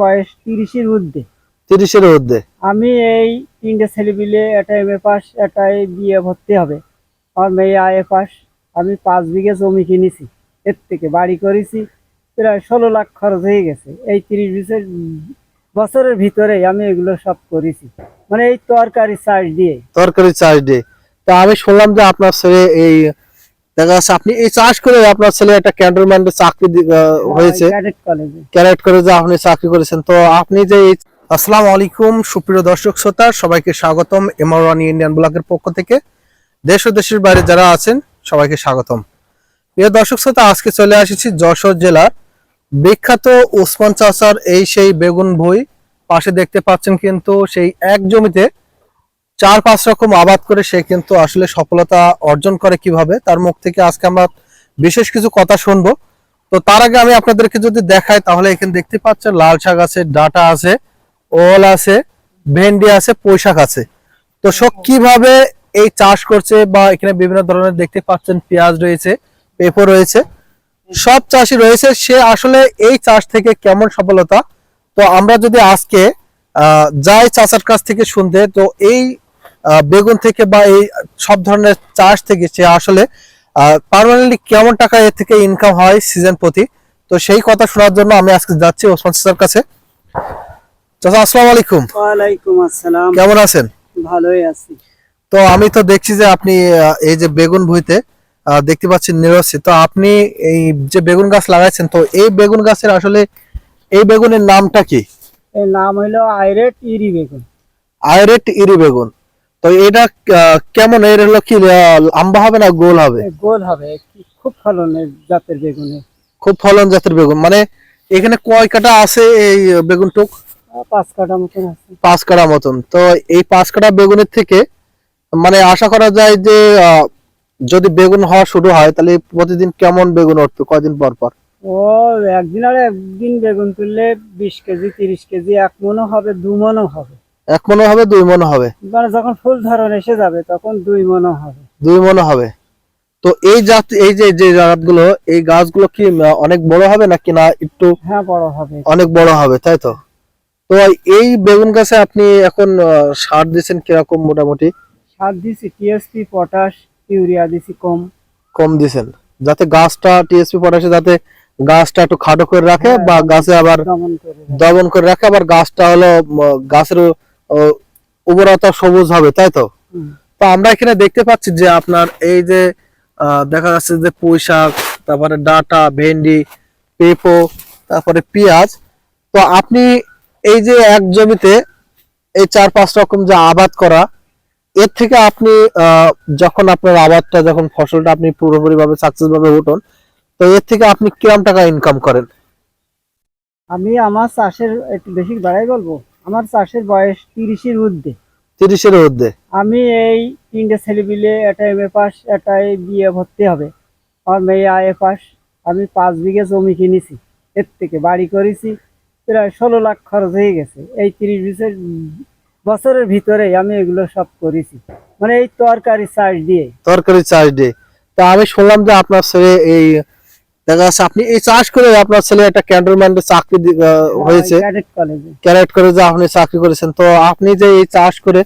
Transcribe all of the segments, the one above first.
বয়স তিরিশের ঊর্ধ্বে। তিরিশের ঊর্ধ্বে। আমি এই তিনটে ছেলে মিলে একটা এম এ পাস একটা বিয়ে ভর্তি হবে। আমার মেয়ে আয়ে পাস আমি পাঁচ বিঘে জমি কিনেছি। এর থেকে বাড়ি করেছি প্রায় ষোলো লাখ খরচ হয়ে গেছে। এই তিরিশ বছর বছরের ভিতরে আমি এগুলো সব করেছি। মানে এই তরকারি চাষ দিয়ে। তরকারি চাষ দিয়ে। তা আমি শুনলাম যে আপনার ছেলে এই দেখা যাচ্ছে আপনি এই চাষ করে আপনার ছেলে একটা ক্যান্টনমেন্টে চাকরি দি- হয়েছে। কলেজে আপনি চাকরি করেছেন। তো আপনি যে আসসালামু আলাইকুম সুপ্রিয় দর্শক শ্রোতা সবাইকে স্বাগতম এমআরওয়ানি ইন্ডিয়ান ব্লগের পক্ষ থেকে। দেশ ও দেশের বাইরে যারা আছেন সবাইকে স্বাগতম। প্রিয় দর্শক শ্রোতা আজকে চলে এসেছি যশোর জেলার বিখ্যাত ওসমান চাচার এই সেই বেগুন ভুই। পাশে দেখতে পাচ্ছেন কিন্তু সেই এক জমিতে চার পাঁচ রকম আবাদ করে সে কিন্তু আসলে সফলতা অর্জন করে কীভাবে, তার মুখ থেকে আজকে আমরা বিশেষ কিছু কথা শুনব। তো তার আগে আমি আপনাদেরকে যদি দেখাই, তাহলে এখানে দেখতে পাচ্ছেন লাল শাক আছে, ডাটা আছে, ওল আছে, ভেন্ডি আছে পুঁইশাক আছে। তো সব কীভাবে এই চাষ করছে বা এখানে বিভিন্ন ধরনের দেখতে পাচ্ছেন পেঁয়াজ রয়েছে, পেঁপো রয়েছে, সব চাষই রয়েছে। সে আসলে এই চাষ থেকে কেমন সফলতা? তো আমরা যদি আজকে যাই চাষার কাছ থেকে শুনতে, তো এই বেগুন থেকে বা এই সব ধরনের চাষ থেকে সে আসলে পার্মানেন্টলি কেমন টাকা এর থেকে ইনকাম হয় সিজন প্রতি? তো সেই কথা শোনার জন্য আমি আজকে যাচ্ছি ওসমান চাচার কাছে। চাচা আসসালামু আলাইকুম। ওয়ালাইকুম আসসালাম। কেমন আছেন? ভালোই আছি। তো আমি তো দেখছি যে আপনি এই যে বেগুন ভুইতে দেখতে পাচ্ছি নিরসি। তো আপনি এই যে বেগুন গাছ লাগাইছেন তো এই বেগুন গাছের আসলে এই বেগুনের নামটা কি? এর নাম হলো আইরেট ইরি বেগুন। আয়রেট ইরি বেগুন। তো এটা কেমন? এর হলো কি আহ, লম্বা হবে না গোল হবে? এ গোল হবে। খুব ফলনের জাতের বেগুনের খুব ফলন জাতের বেগুন। মানে এখানে কয় কাটা আছে এই বেগুন টুক? পাঁচ কাটা মতন আছে। পাঁচ কাটা মতন। তো এই পাঁচ কাটা বেগুনের থেকে মানে আশা করা যায় যে যদি বেগুন হওয়া শুরু হয় তাহলে প্রতিদিন কেমন বেগুন উঠবে? কয়দিন পর পর? ও একদিন আর একদিন বেগুন তুললে বিশ কেজি তিরিশ কেজি এক মনও হবে দু মনও হবে। এক মনে হবে দুই মনে হবে? মানে যখন ফুল ধরন এসে যাবে তখন দুই মনও হবে। দুই মনে হবে। তো এই জাত এই যে যে জাতগুলো এই গাছগুলো কি অনেক বড় হবে নাকি না একটু হ্যাঁ বড় হবে। অনেক বড় হবে তাই তো? তো এই বেগুন গাছে আপনি এখন সার দিচ্ছেন কীরকম মোটামুটি? সার দিছি টিএসপি পটাশ ইউরিয়া দিছি কম। কম দিছেন যাতে গাছটা টিএসপি পটাশে যাতে গাছটা একটু খাটো করে রাখে বা গাছে আবার দমন করে রাখে। আবার গাছটা হলো গাছের উর্বরতা সবুজ হবে তাই তো। তো আমরা এখানে দেখতে পাচ্ছি যে আপনার এই যে দেখা যাচ্ছে যে পুঁই শাক তারপরে ডাটা ভেন্ডি পেঁপো তারপরে পেঁয়াজ। তো আপনি এই যে এক জমিতে এই চার পাঁচ রকম যে আবাদ করা এর থেকে আপনি আহ, যখন আপনার আবাদটা যখন ফসলটা আপনি পুরোপুরি ভাবে সাকসেস ভাবে উঠুন তো এর থেকে আপনি কিরম টাকা ইনকাম করেন? আমি আমার চাষের একটু বেশি বাড়াই বলব? আমার চাষের বয়স তিরিশের ঊর্ধ্বে। তিরিশের ঊর্ধ্বে। আমি এই তিনটে ছেলে মিলে একটা এম এ পাস একটা বিয়ে ভর্তি হবে। আমার মেয়ে আয়ে পাস আমি পাঁচ বিঘে জমি কিনেছি। এর থেকে বাড়ি করেছি প্রায় ষোলো লাখ খরচ হয়ে গেছে। এই তিরিশ বছর বছরের ভিতরে আমি এগুলো সব করেছি। মানে এই তরকারি চাষ দিয়ে। তরকারি চাষ দিয়ে। তা আমি শুনলাম যে আপনার ছেলে এই দেখা যাচ্ছে আপনি এই চাষ করে আপনার ছেলে একটা ক্যান্টনমেন্টে চাকরি হয়েছে। ক্যাডেট কলেজে করে যে আপনি চাকরি করেছেন। তো আপনি যে এই চাষ করে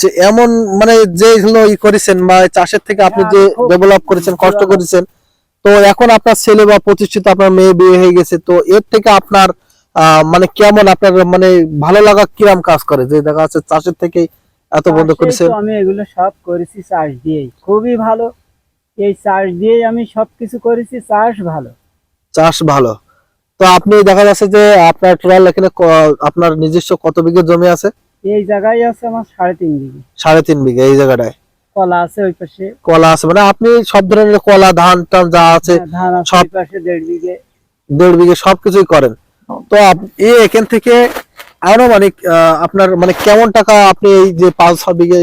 যে এমন মানে যে ই করেছেন বা চাষের থেকে আপনি যে হ্যাঁ, ডেভেলপ করেছেন কষ্ট করেছেন তো এখন আপনার ছেলে বা প্রতিষ্ঠিত আপনার মেয়ে বিয়ে হয়ে গেছে তো এর থেকে আপনার আহ, মানে কেমন আপনার মানে ভালো লাগা কিরম কাজ করে? যে দেখা যাচ্ছে চাষের থেকে এত বন্ধ করেছেন। আমি এগুলো সব করেছি চাষ দিয়েই। খুবই ভালো। এই চাষ দিয়েই আমি সবকিছু করেছি চাষ ভালো। চাষ ভালো। তো আপনি দেখা যাচ্ছে যে আপনার টোটাল এখানে আপনার নিজস্ব কত বিঘা জমি আছে? এই জায়গায় আছে আমার সাড়ে তিন বিঘে। সাড়ে তিন বিঘা এই জায়গাটায়? কলা আছে ওই পাশে। কলা আছে মানে আপনি সব ধরনের কলা ধান টান যা আছে হ্যাঁ, সব- পাশে দেড় বিঘে। দেড় বিঘে সবকিছুই করেন। তো এখান থেকে আনুমানিক আপনার মানে কেমন টাকা আপনি এই যে পাঁচ ছ বিঘে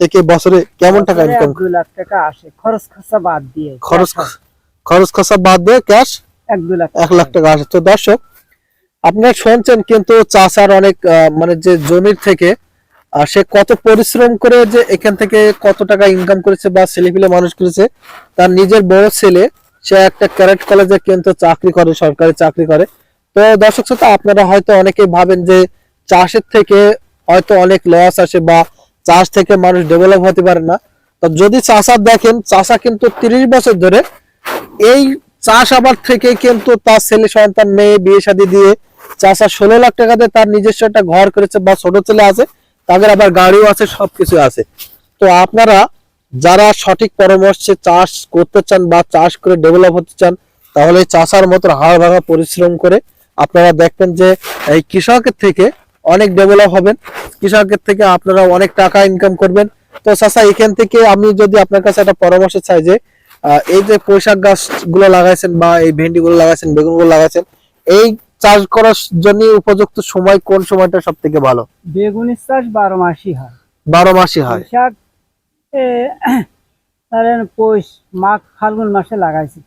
থেকে বছরে কেমন টাকা ইনকাম এক দু লাখ টাকা আসে। খরচ খরচা বাদ দিয়ে খরচ খরচ খরচা বাদ দিয়ে ক্যাশ এক দু লাখ এক লাখ টাকা আসে। তো দর্শক আপনারা শুনছেন কিন্তু চাষার অনেক মানে যে জমির থেকে সে কত পরিশ্রম করে যে এখান থেকে কত টাকা ইনকাম করেছে বা ছেলে পেলে মানুষ করেছে তার নিজের বড় ছেলে সে একটা ক্যারেট কলেজে কিন্তু চাকরি করে সরকারি চাকরি করে। তো দর্শক শ্রোতা আপনারা হয়তো অনেকে ভাবেন যে চাষের থেকে হয়তো অনেক লস আসে বা চাষ থেকে মানুষ ডেভেলপ হতে পারে না। তো যদি চাষা দেখেন, চাষা কিন্তু তিরিশ বছর ধরে এই চাষ আবাদ থেকে কিন্তু তার ছেলে সন্তান, মেয়ে, বিয়ে শাদী দিয়ে চাষা ষোলো লাখ টাকাতে তার নিজস্ব একটা ঘর করেছে বা ছোট ছেলে আছে, তাদের আবার গাড়িও আছে, সবকিছু আছে। তো আপনারা যারা সঠিক পরামর্শে চাষ করতে চান বা চাষ করে ডেভেলপ হতে চান, তাহলে চাষার মতো হাড় ভাঙা পরিশ্রম করে আপনারা দেখবেন যে এই কৃষকের থেকে অনেক ডেভেলপ হবেন। কৃষকের থেকে আপনারা অনেক টাকা ইনকাম করবেন। তো চাষা এখান থেকে আমি যদি আপনার কাছে একটা পরামর্শ চাই যে এই যে পোশাক গাছগুলো লাগাইছেন বা এই ভেন্ডি গুলো লাগাইছেন বেগুনগুলো লাগাইছেন এই চাষ করার জন্য উপযুক্ত সময় কোন সময়টা সব থেকে ভালো? বেগুনের চাষ বারো মাসই হয়। বারো মাসই হয়। ধরেন পৌষ মাঘ ফাল্গুন মাসে লাগাইছি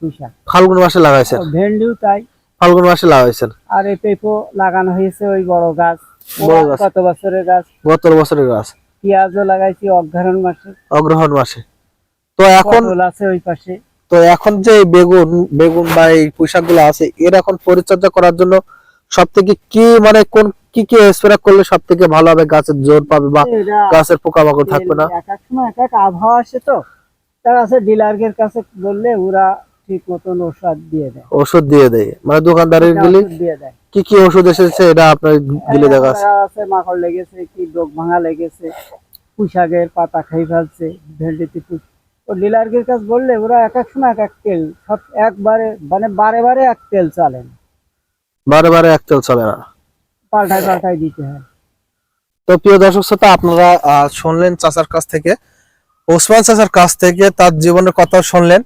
ফাল্গুন মাসে লাগাইছেন। ভেন্ডিও তাই। ফাল্গুন মাসে লাগাইছেন। আর এই পেঁপো লাগানো হয়েছে ওই বড় গাছ। বড় গাছ। গত বছরের গাছ? গত বছরের গাছ। পেঁয়াজও লাগাইছি অগ্রহণ মাসে। অগ্রহণ মাসে। তো এখন আছে ওই পাশে। তো এখন যে বেগুন বেগুন বা এই আছে এর এখন পরিচর্যা করার জন্য সব থেকে কি মানে কোন কি কি স্প্রে করলে ভালো হবে? গাছের জোর পাবে বা গাছের পোকামাকড় থাকবে না? এক এক সময় এক এক আবহাওয়া আসে তো। তার আছে ডিলারের কাছে বললে ওরা ঠিক মতন ওষুধ দিয়ে দেয়। ওষুধ দিয়ে দেয়। মানে দোকানদারের গেলে দিয়ে দেয়। কি কি ওষুধ এসেছে এটা আপনার দিলে দেখা আছে? একটা মাকড় লেগেছে কি ডোক ভাঙা লেগেছে পুঁশাকের পাতা খাই ফেলছে ভেন্ডিতে পুষ ও ডিলারের কাছে বললে ওরা এক এক সময় এক এক তেল সব একবারে মানে বারে বারে এক তেল চালেন। বারে বারে এক তেল চলে না? পাল্টায় পাল্টায় দিতে হয়। তো প্রিয় দর্শক শ্রোতা আপনারা শুনলেন চাচার কাছ থেকে ওসমান চাচার কাছ থেকে তার জীবনের কথা শুনলেন।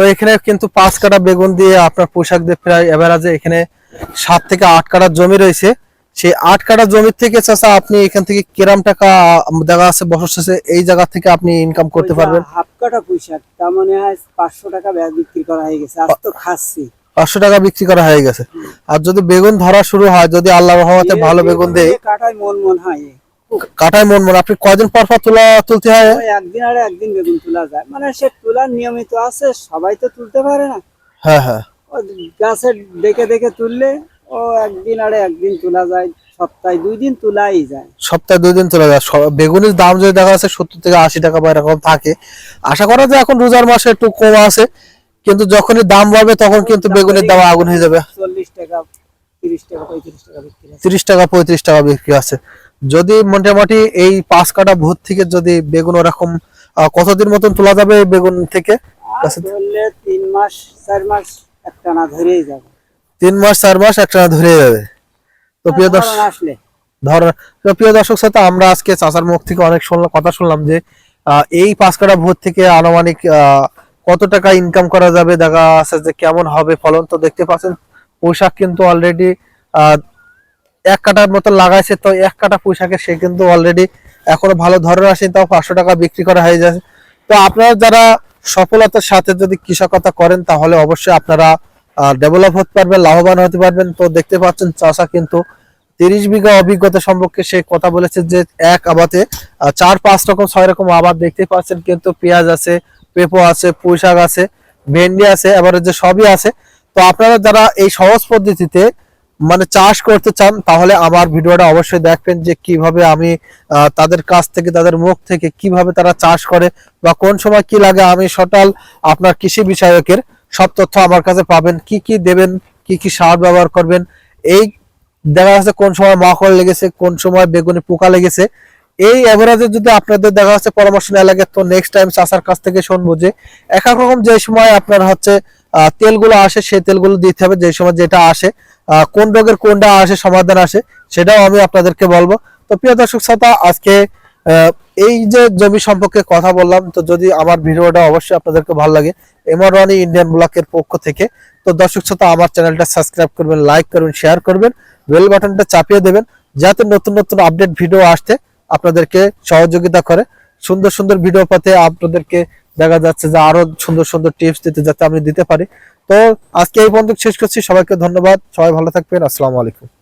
তো এখানে কিন্তু পাঁচ কাটা বেগুন দিয়ে আপনার পোশাক দিয়ে প্রায় এভারেজে এখানে সাত থেকে আট কাটা জমি রয়েছে। সেই আট কাটা জমির থেকে চাচা আপনি এখান থেকে কিরাম টাকা দেখা আছে বছর শেষে এই জায়গা থেকে আপনি ইনকাম করতে পারবেন। হাফ কাটা পুঁশাক তার মনে পাঁচশো টাকা বিক্রি করা হয়ে গেছে। আজ তো খাচ্ছি। পাঁচশো টাকা বিক্রি করা হয়ে গেছে। আর যদি বেগুন ধরা শুরু হয় যদি আল্লাহ রহমতে ভালো বেগুন দেয় কাটায় মন মন হয়। কাটায় মন মন আপনি কয়দিন পর পর তুলা তুলতে হয়? একদিন আর একদিন বেগুন তোলা যায়। মানে সে তোলার নিয়মিত আছে সবাই তো তুলতে পারে না। হ্যাঁ হ্যাঁ। গাছের দেখে দেখে তুললে ও একদিন আরে একদিন তোলা যায় সপ্তাহে দুই দিন তোলাই যায়। সপ্তাহে দুই দিন চলে যায়। বেগুনের দাম যদি দেখা যাচ্ছে সত্তর থেকে আশি টাকা বা এরকম থাকে আশা করা যায় এখন রোজার মাসে একটু কম আছে কিন্তু যখনই দাম বাড়বে তখন কিন্তু বেগুনের দাম আগুন হয়ে যাবে। চল্লিশ টাকা তিরিশ টাকা পঁয়ত্রিশ টাকা বিক্রি। তিরিশ টাকা পঁয়ত্রিশ টাকা বিক্রি আছে। যদি মোটামুটি এই পাঁচ কাটা ভূত থেকে যদি বেগুন ওরকম আহ, কতদিন মতন তোলা যাবে বেগুন থেকে? তিন মাস চার মাস একটানা ধরেই যাবে। তিন মাস চার মাস একটা ধরে যাবে। তো প্রিয় দর্শক ধর তো প্রিয় দর্শক শ্রোতা আমরা আজকে চাচার মুখ থেকে অনেক শুনলাম কথা শুনলাম যে আহ, এই পাঁচ কাটা ভোট থেকে আনুমানিক আহ, কত টাকা ইনকাম করা যাবে? দেখা আছে যে কেমন হবে ফলন। তো দেখতে পাচ্ছেন পোশাক কিন্তু অলরেডি এক কাটার মতো লাগাইছে, তো এক কাটা পোশাকে সে কিন্তু অলরেডি এখনও ভালো ধরে আসে তাও পাঁচশো টাকা বিক্রি করা হয়ে যাচ্ছে। তো আপনারা যারা সফলতার সাথে যদি কৃষকতা করেন, তাহলে অবশ্যই আপনারা ডেভেলপ হতে পারবেন, লাভবান হতে পারবেন। তো দেখতে পাচ্ছেন চাষা কিন্তু তিরিশ বিঘা অভিজ্ঞতা সম্পর্কে সে কথা বলেছে যে এক আবাদে চার পাঁচ রকম, ছয় রকম আবাদ দেখতে পাচ্ছেন, কিন্তু পেঁয়াজ আছে, পেঁপো আছে, পুঁই শাক আছে, ভেন্ডি আছে, এবারে যে সবই আছে। তো আপনারা যারা এই সহজ পদ্ধতিতে মানে চাষ করতে চান, তাহলে আমার ভিডিওটা অবশ্যই দেখবেন যে কীভাবে আমি তাদের কাছ থেকে, তাদের মুখ থেকে কীভাবে তারা চাষ করে বা কোন সময় কি লাগে। আমি সটাল আপনার কৃষি বিষয়কের সব তথ্য আমার কাছে পাবেন। কি কি দেবেন, কি কি সার ব্যবহার করবেন, এই দেখা যাচ্ছে কোন সময় মাকড় লেগেছে, কোন সময় বেগুনে পোকা লেগেছে। এই এভারেজে যদি আপনাদের দেখা যাচ্ছে পরামর্শ নেওয়া লাগে, তো নেক্সট টাইম চাষার কাছ থেকে শুনব যে এক এক রকম যে সময় আপনার হচ্ছে তেলগুলো আসে, সেই তেলগুলো দিতে হবে। যে সময় যেটা আসে কোন রোগের কোনটা আসে, সমাধান আসে, সেটাও আমি আপনাদেরকে বলব। তো প্রিয় দর্শক শ্রোতা, আজকে এই যে জমি সম্পর্কে কথা বললাম, তো যদি আমার ভিডিওটা অবশ্যই আপনাদেরকে ভালো লাগে, এমআর ইন্ডিয়ান ব্লকের পক্ষ থেকে, তো দর্শক শ্রোতা, আমার চ্যানেলটা সাবস্ক্রাইব করবেন, লাইক করবেন, শেয়ার করবেন, বেল বাটনটা চাপিয়ে দেবেন, যাতে নতুন নতুন আপডেট ভিডিও আসতে আপনাদেরকে সহযোগিতা করে। সুন্দর সুন্দর ভিডিও পাতে আপনাদেরকে দেখা যাচ্ছে যে আরও সুন্দর সুন্দর টিপস দিতে, যাতে আমি দিতে পারি। তো আজকে এই পর্যন্ত শেষ করছি। সবাইকে ধন্যবাদ। সবাই ভালো থাকবেন। আসসালামু আলাইকুম।